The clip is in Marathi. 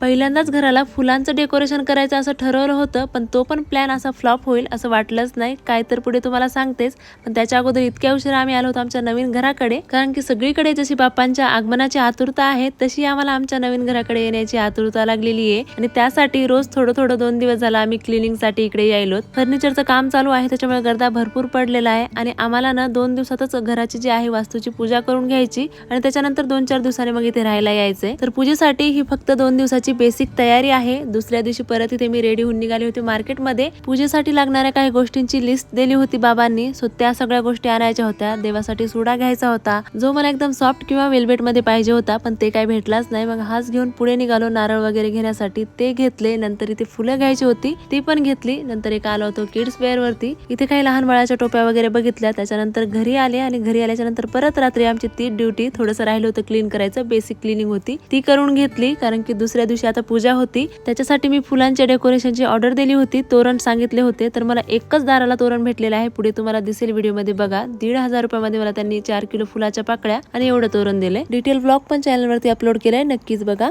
पहिल्यांदाच घराला फुलांचं डेकोरेशन करायचं असं ठरवलं होतं पण तो पण प्लॅन असा फ्लॉप होईल असं वाटलंच नाही. काय तर पुढे तुम्हाला सांगतेच पण त्याच्या अगोदर इतक्या उशिरा आम्ही आलो होतो आमच्या नवीन घराकडे. कारण की सगळीकडे जशी बाप्पांच्या आगमनाची आतुरता आहे तशी आम्हाला आमच्या नवीन घराकडे येण्याची आतुरता लागलेली आहे. आणि त्यासाठी रोज थोडं थोडं दोन दिवस झाला आम्ही क्लिनिंगसाठी इकडे यायलो. फर्निचरचं काम चालू आहे त्याच्यामुळे गर्दा भरपूर पडलेला आहे. आणि आम्हाला ना दोन दिवसातच घराची जी आहे वास्तूची पूजा करून घ्यायची आणि त्याच्यानंतर दोन चार दिवसांनी मग इथे राहायला यायचंय. तर पूजेसाठी ही फक्त दोन दिवसाची बेसिक तयारी आहे. दुसऱ्या दिवशी परत इथे मी रेडी होऊन निघाली होती मार्केटमध्ये पूजेसाठी लागणाऱ्या काही गोष्टींची लिस्ट दिली होती बाबांनी. सो त्या सगळ्या गोष्टी आणायच्या होत्या. देवासाठी सुडा घ्यायचा होता. जो मला एकदम सॉफ्ट किंवा वेलवेटमध्ये पाहिजे होता पण ते काही भेटलाच नाही. मग हाच घेऊन पुढे निघालो नारळ वगैरे घेण्यासाठी. ते घेतले. नंतर इथे फुलं घ्यायची होती. ती पण घेतली. नंतर एक आलो होतो किड्स वेअर वरती. इथे काही लहान बाळाच्या टोप्या वगैरे बघितल्या. त्याच्यानंतर घरी आले आणि घरी आल्याच्यानंतर परत रात्री आमची ती ड्युटी थोडंसं राहिलं होतं क्लीन करायचं. बेसिक क्लिनिंग होती. ती करून घेतली. कारण की दुसऱ्या दिवशी आता पूजा होती. त्याच्यासाठी मी फुलांच्या डेकोरेशनची ऑर्डर दिली होती. तोरण सांगितले होते. तर मला एकच दाराला तोरण भेटलेलं आहे. पुढे तुम्हाला दिसेल व्हिडिओमध्ये बघा. दीड हजार रुपयामध्ये मला त्यांनी चार किलो फुलाच्या पाकळ्या आणि एवढं तोरण दिले डिटेल ब्लॉग पण चॅनलवरती अपलोड केलंय. नक्कीच बघा.